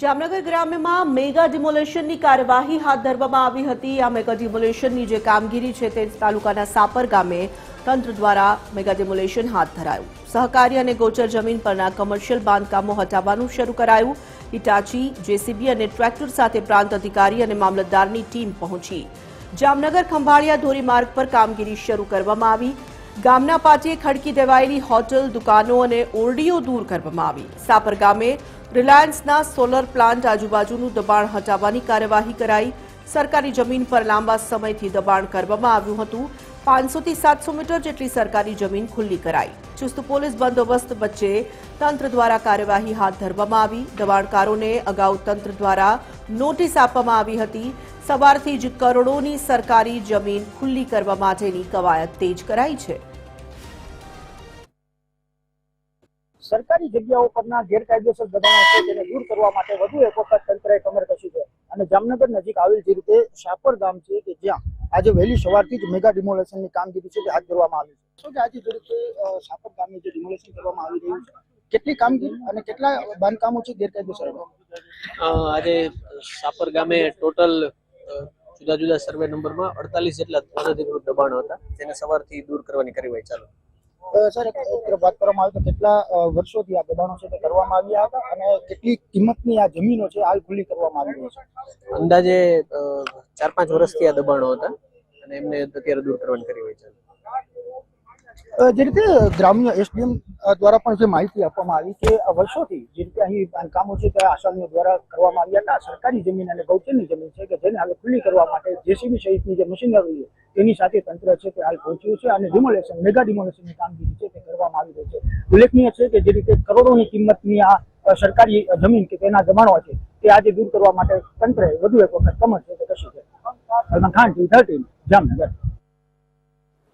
Jamnagar ગ્રામ્યમાં mega ડિમોલેશનની કાર્યવાહી હાથ ધરવામાં આવી હતી. આ મેગા ડિમોલેશનની જે કામગીરી છે તે તાલુકાના સાપર ગામે તંત્ર દ્વારા મેગા ડિમોલેશન હાથ ધરાયું. સહકારી અને ગોચર જમીન પરના કમર્શિયલ બાંધકામો હટાવવાનું શરૂ કરાયું. ઇટાચી જેસીબી અને ટ્રેક્ટર સાથે પ્રાંત અધિકારી અને મામલતદારની ટીમ પહોંચી. જામનગર ખંભાળિયા ધોરીમાર્ગ પર કામગીરી શરૂ કરવામાં આવી. ગામના પાટીએ ખડકી દેવાયેલી હોટલ, દુકાનો અને ઓરડીઓ દૂર કરવામાં આવી. સાપર ગામે રિલાયન્સના સોલર પ્લાન્ટ આજુબાજુનું દબાણ હટાવવાની કાર્યવાહી કરાઈ. સરકારી જમીન પર લાંબા સમયથી દબાણ કરવામાં આવ્યું હતું. પાંચસોથી સાતસો મીટર જેટલી સરકારી જમીન ખુલ્લી કરાઈ. ચુસ્ત પોલીસ બંદોબસ્ત વચ્ચે તંત્ર દ્વારા કાર્યવાહી હાથ ધરવામાં આવી. દબાણકારોને અગાઉ તંત્ર દ્વારા નોટિસ આપવામાં આવી હતી. સવારથી જ કરોડોની સરકારી જમીન ખુલ્લી કરવા માટેની કવાયત તેજ કરાઈ છે. સરકારી જગ્યાઓ પરના ગેરકાયદેસર દબાણો છે તેને દૂર કરવા માટે વધુ એક વખત તંત્રએ કમર કસી છે. અને જામનગર નજીક આવેલ જે રીતે શાપર ગામ છે કે જ્યાં આજે વહેલી સવારથી જ મેગા ડિમોલેશનની કામગીરી છે તે હાથ ધરવામાં આવી છે. શું કે આજે જે રીતે સાપર ગામે જે ડિમોલેશન કરવામાં આવી રહ્યું છે, કેટલી કામગીરી અને કેટલા બાંધકામો છે ગેરકાયદેસર? આજે સાપર ગામે ટોટલ જુદા જુદા સર્વે નંબરમાં અડતાલીસ જેટલા અનધિકૃત દબાણો હતા. તેને સવારથી દૂર કરવાની કાર્યવાહી ચાલુ. સર એક તરફ વાત કરવામાં આવે તો કેટલા વર્ષોથી આ દબાણો છે તે કરવામાં આવ્યા હતા અને કેટલી કિંમતની આ જમીનો છે હાલ ખુલ્લી કરવામાં આવી છે? અંદાજે ચાર પાંચ વર્ષથી આ દબાણો હતા અને એમને અત્યારે દૂર કરવાની કરી હોય છે. જે રીતે ગ્રામ્ય એસડીએમ દ્વારા પણ જે માહિતી આપવામાં આવી કે આ વર્ષોથી જે રીતે અહીં બાંધકામો છે તે આસામીઓ દ્વારા કરવામાં આવ્યા હતા. સરકારી જમીન અને ગૌચરની જમીન છે કે જેને હવે ખુલ્લી કરવા માટે જેસીબી સહિતની જે મશીનરી છે તેની સાથે તંત્ર છે તે હાલ પહોંચ્યું છે અને ડિમોલેશન મેગા ડિમોલેશનની કામગીરી છે તે કરવામાં આવી રહી છે. ઉલ્લેખનીય છે કે જે રીતે કરોડોની કિંમતની આ સરકારી જમીન કે તેના દબાણો છે તે આજે દૂર કરવા માટે તંત્રએ વધુ એક વખત કમર છે તે કશી છે. Salman Khan T thirteen Jamnagar.